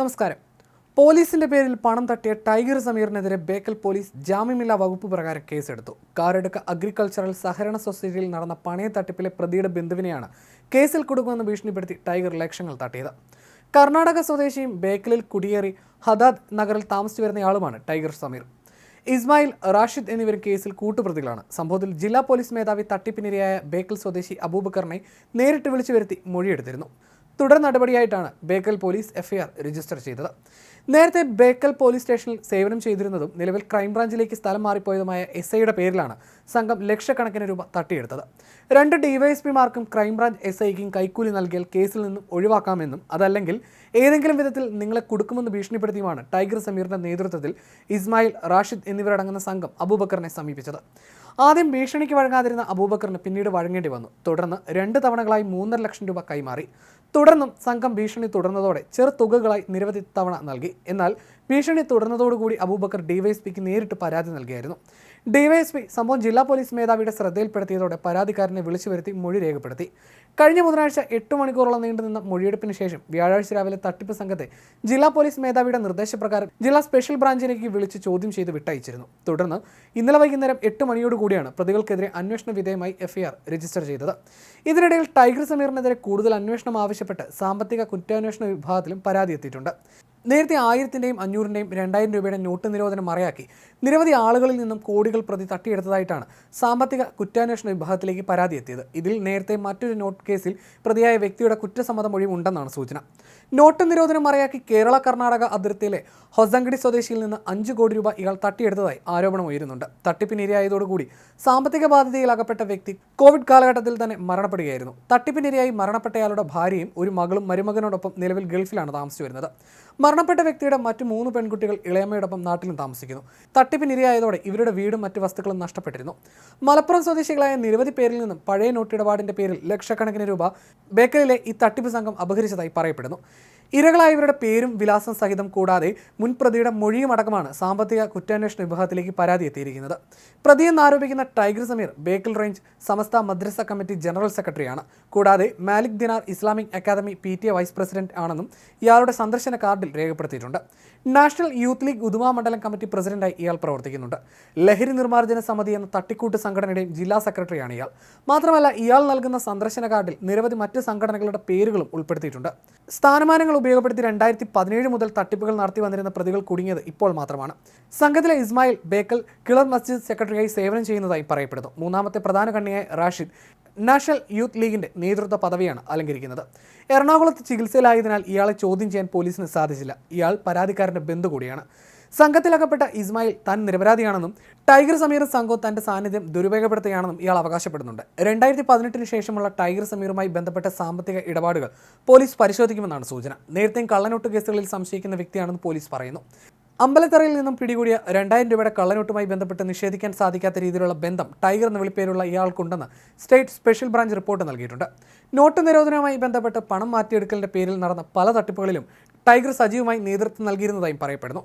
നമസ്കാരം. പോലീസിന്റെ പേരിൽ പണം തട്ടിയ ടൈഗർ സമീറിനെതിരെ ബേക്കൽ പോലീസ് ജാമ്യമില്ലാ വകുപ്പ് പ്രകാരം കേസെടുത്തു. കാറെടുക്ക അഗ്രികൾച്ചറൽ സഹകരണ സൊസൈറ്റിയിൽ നടന്ന പണയ തട്ടിപ്പിലെ പ്രതിയുടെ ബന്ധുവിനെയാണ് കേസിൽ കൊടുക്കുമെന്ന് ഭീഷണിപ്പെടുത്തി ടൈഗർ ലക്ഷങ്ങൾ തട്ടിയത്. കർണാടക സ്വദേശിയും ബേക്കലിൽ കുടിയേറി ഹദാദ് നഗറിൽ താമസിച്ചു വരുന്നയാളുമാണ് ടൈഗർ സമീർ. ഇസ്മായിൽ റാഷിദ് എന്നിവർ കേസിൽ കൂട്ടുപ്രതികളാണ്. സംഭവത്തിൽ ജില്ലാ പോലീസ് മേധാവി തട്ടിപ്പിനിരയായ ബേക്കൽ സ്വദേശി അബൂബക്കറിനെ നേരിട്ട് വിളിച്ചു വരുത്തി മൊഴിയെടുത്തിരുന്നു. തുടർ നടപടിയായിട്ടാണ് ബേക്കൽ പോലീസ് എഫ്ഐആർ രജിസ്റ്റർ ചെയ്തത്. നേരത്തെ ബേക്കൽ പോലീസ് സ്റ്റേഷനിൽ സേവനം ചെയ്തിരുന്നതും നിലവിൽ ക്രൈംബ്രാഞ്ചിലേക്ക് സ്ഥലം മാറിപ്പോയതുമായ എസ് ഐയുടെ പേരിലാണ് സംഘം ലക്ഷക്കണക്കിന് രൂപ തട്ടിയെടുത്തത്. രണ്ട് ഡിവൈഎസ്പിമാർക്കും ക്രൈംബ്രാഞ്ച് എസ് ഐക്കും കൈക്കൂലി നൽകിയാൽ കേസിൽ നിന്നും ഒഴിവാക്കാമെന്നും അതല്ലെങ്കിൽ ഏതെങ്കിലും വിധത്തിൽ നിങ്ങളെ കൊടുക്കുമെന്ന് ഭീഷണിപ്പെടുത്തിയുമാണ് ടൈഗർ സമീറിന്റെ നേതൃത്വത്തിൽ ഇസ്മായിൽ റാഷിദ് എന്നിവരടങ്ങുന്ന സംഘം അബൂബക്കറിനെ സമീപിച്ചത്. ആദ്യം ഭീഷണിക്ക് വഴങ്ങാതിരുന്ന അബൂബക്കറിന് പിന്നീട് വഴങ്ങേണ്ടി വന്നു. തുടർന്ന് രണ്ട് തവണകളായി മൂന്നര ലക്ഷം രൂപ കൈമാറി. തുടർന്നും സംഘം ഭീഷണി തുടർന്നതോടെ ചെറു തുകകളായി നിരവധി തവണ നൽകി. എന്നാൽ ഭീഷണി തുടർന്നതോടുകൂടി അബൂബക്കർ ഡിവൈഎസ്പിക്ക് നേരിട്ട് പരാതി നൽകിയായിരുന്നു. ഡിവൈഎസ്പി സംഭവം ജില്ലാ പോലീസ് മേധാവിയുടെ ശ്രദ്ധയിൽപ്പെടുത്തിയതോടെ പരാതിക്കാരനെ വിളിച്ചു വരുത്തി മൊഴി രേഖപ്പെടുത്തി. കഴിഞ്ഞ ബുധനാഴ്ച എട്ട് മണിക്കൂറോളം നീണ്ടുനിന്ന മൊഴിയെടുപ്പിന് ശേഷം വ്യാഴാഴ്ച രാവിലെ തട്ടിപ്പ് സംഘത്തെ ജില്ലാ പോലീസ് മേധാവിയുടെ നിർദ്ദേശപ്രകാരം ജില്ലാ സ്പെഷ്യൽ ബ്രാഞ്ചിലേക്ക് വിളിച്ച് ചോദ്യം ചെയ്ത് വിട്ടയച്ചിരുന്നു. തുടർന്ന് ഇന്നലെ വൈകുന്നേരം എട്ട് മണിയോടുകൂടിയാണ് പ്രതികൾക്കെതിരെ അന്വേഷണ വിധേയമായി എഫ്ഐആർ രജിസ്റ്റർ ചെയ്തത്. ഇതിനിടയിൽ ടൈഗർ സമീറിനെതിരെ കൂടുതൽ അന്വേഷണം ആവശ്യപ്പെട്ട് സാമ്പത്തിക കുറ്റാന്വേഷണ വിഭാഗത്തിലും പരാതി എത്തിയിട്ടുണ്ട്. നേരത്തെ ആയിരത്തിന്റെയും അഞ്ഞൂറിന്റെയും രണ്ടായിരം രൂപയുടെ നോട്ട് നിരോധനം മറയാക്കി. നിരവധി ആളുകളിൽ നിന്നും കോടികൾ പ്രതി തട്ടിയെടുത്തതായിട്ടാണ് സാമ്പത്തിക കുറ്റാന്വേഷണ വിഭാഗത്തിലേക്ക് പരാതി എത്തിയത് ഇതിൽ നേരത്തെ മറ്റൊരു നോട്ട് കേസിൽ പ്രതിയായ വ്യക്തിയുടെ കുറ്റസമ്മത മൊഴി ഉണ്ടെന്നാണ് സൂചന. നോട്ട് നിരോധനം മറയാക്കി കേരള കർണാടക അതിർത്തിയിലെ ഹൊസങ്കടി സ്വദേശിയിൽ നിന്ന് അഞ്ച് കോടി രൂപ ഇയാൾ തട്ടിയെടുത്തതായി ആരോപണം ഉയരുന്നുണ്ട്. തട്ടിപ്പിനിരയായതോടുകൂടി സാമ്പത്തിക ബാധ്യതയിൽ അകപ്പെട്ട വ്യക്തി കോവിഡ് കാലഘട്ടത്തിൽ തന്നെ മരണപ്പെടുകയായിരുന്നു. തട്ടിപ്പിനിരയായി മരണപ്പെട്ടയാളുടെ ഭാര്യയും ഒരു മകളും മരുമകനോടൊപ്പം നിലവിൽ ഗൾഫിലാണ് താമസിച്ചു വരുന്നത്. മരണപ്പെട്ട വ്യക്തിയുടെ മറ്റു മൂന്ന് പെൺകുട്ടികൾ ഇളയമ്മയോടൊപ്പം നാട്ടിലും താമസിക്കുന്നു. തട്ടിപ്പിനിരയായതോടെ ഇവരുടെ വീടും മറ്റു വസ്തുക്കളും നഷ്ടപ്പെട്ടിരുന്നു. മലപ്പുറം സ്വദേശികളായ നിരവധി പേരിൽ നിന്നും പഴയ നോട്ടിടപാടിന്റെ പേരിൽ ലക്ഷക്കണക്കിന് രൂപ ബേക്കലിലെ ഈ തട്ടിപ്പ് സംഘം അപഹരിച്ചതായി പറയപ്പെടുന്നു. ഇരകളായവരുടെ പേരും വിലാസം സഹിതം കൂടാതെ മുൻ പ്രതിയുടെ മൊഴിയും അടക്കമാണ് സാമ്പത്തിക കുറ്റാന്വേഷണ വിഭാഗത്തിലേക്ക് പരാതി എത്തിയിരിക്കുന്നത്. പ്രതിയെന്ന് ആരോപിക്കുന്ന ടൈഗർ സമീർ ബേക്കൽ റേഞ്ച് സമസ്ത മദ്രസ കമ്മിറ്റി ജനറൽ സെക്രട്ടറിയാണ്. കൂടാതെ Malik Dinar Islamic academy P T A vice president ആണെന്നും ഇയാളുടെ സന്ദർശന കാർഡിൽ രേഖപ്പെടുത്തിയിട്ടുണ്ട്. നാഷണൽ യൂത്ത് ലീഗ് ഉദുമ മണ്ഡലം കമ്മിറ്റി പ്രസിഡന്റായി ഇയാൾ പ്രവർത്തിക്കുന്നുണ്ട്. ലഹരി നിർമ്മാർജന സമിതി എന്ന തട്ടിക്കൂട്ട് സംഘടനയുടെയും ജില്ലാ സെക്രട്ടറിയാണ് ഇയാൾ. മാത്രമല്ല ഇയാൾ നൽകുന്ന സന്ദർശന കാർഡിൽ നിരവധി മറ്റ് സംഘടനകളുടെ പേരുകളും ഉൾപ്പെടുത്തിയിട്ടുണ്ട്. സ്ഥാനമാനങ്ങൾ ഉപയോഗപ്പെടുത്തി രണ്ടായിരത്തി പതിനേഴ് മുതൽ തട്ടിപ്പുകൾ നടത്തി വന്നിരുന്ന പ്രതികൾ കുടുങ്ങിയത് ഇപ്പോൾ മാത്രമാണ്. സംഘത്തിലെ ഇസ്മായിൽ ബേക്കൽ കിളർ മസ്ജിദ് സെക്രട്ടറിയായി സേവനം ചെയ്യുന്നതായി പറയപ്പെടുന്നു. മൂന്നാമത്തെ പ്രധാന കണ്ണിയായ റാഷിദ് നാഷണൽ യൂത്ത് ലീഗിന്റെ നേതൃത്വ പദവിയാണ് അലങ്കരിക്കുന്നത്. എറണാകുളത്ത് ചികിത്സയിലായതിനാൽ ഇയാളെ ചോദ്യം ചെയ്യാൻ പോലീസിന് സാധിച്ചില്ല. ഇയാൾ പരാതിക്കാരന്റെ ബന്ധു കൂടിയാണ്. സംഘത്തിലകപ്പെട്ട ഇസ്മായിൽ താൻ നിരപരാധിയാണെന്നും ടൈഗർ സമീർ സംഘവും തന്റെ സാന്നിധ്യം ദുരുപയോഗപ്പെടുത്തുകയാണെന്നും ഇയാൾ അവകാശപ്പെടുന്നുണ്ട്. രണ്ടായിരത്തി പതിനെട്ടിന് ശേഷമുള്ള ടൈഗർ സമീറുമായി ബന്ധപ്പെട്ട സാമ്പത്തിക ഇടപാടുകൾ പോലീസ് പരിശോധിക്കുമെന്നാണ് സൂചന. നേരത്തെയും കള്ളനോട്ട് കേസുകളിൽ സംശയിക്കുന്ന വ്യക്തിയാണെന്ന് പോലീസ് പറയുന്നു. അമ്പലത്തറയിൽ നിന്നും പിടികൂടിയ രണ്ടായിരം രൂപയുടെ കള്ളനോട്ടുമായി ബന്ധപ്പെട്ട് നിഷേധിക്കാൻ സാധിക്കാത്ത രീതിയിലുള്ള ബന്ധം ടൈഗർ എന്ന വിളിപ്പേരുള്ള ഇയാൾക്കുണ്ടെന്ന് സ്റ്റേറ്റ് സ്പെഷ്യൽ ബ്രാഞ്ച് റിപ്പോർട്ട് നൽകിയിട്ടുണ്ട്. നോട്ട് നിരോധനവുമായി ബന്ധപ്പെട്ട് പണം മാറ്റിയെടുക്കലിന്റെ പേരിൽ നടന്ന പല തട്ടിപ്പുകളിലും ടൈഗർ സജീവമായി നേതൃത്വം നൽകിയിരുന്നതായും പറയപ്പെടുന്നു.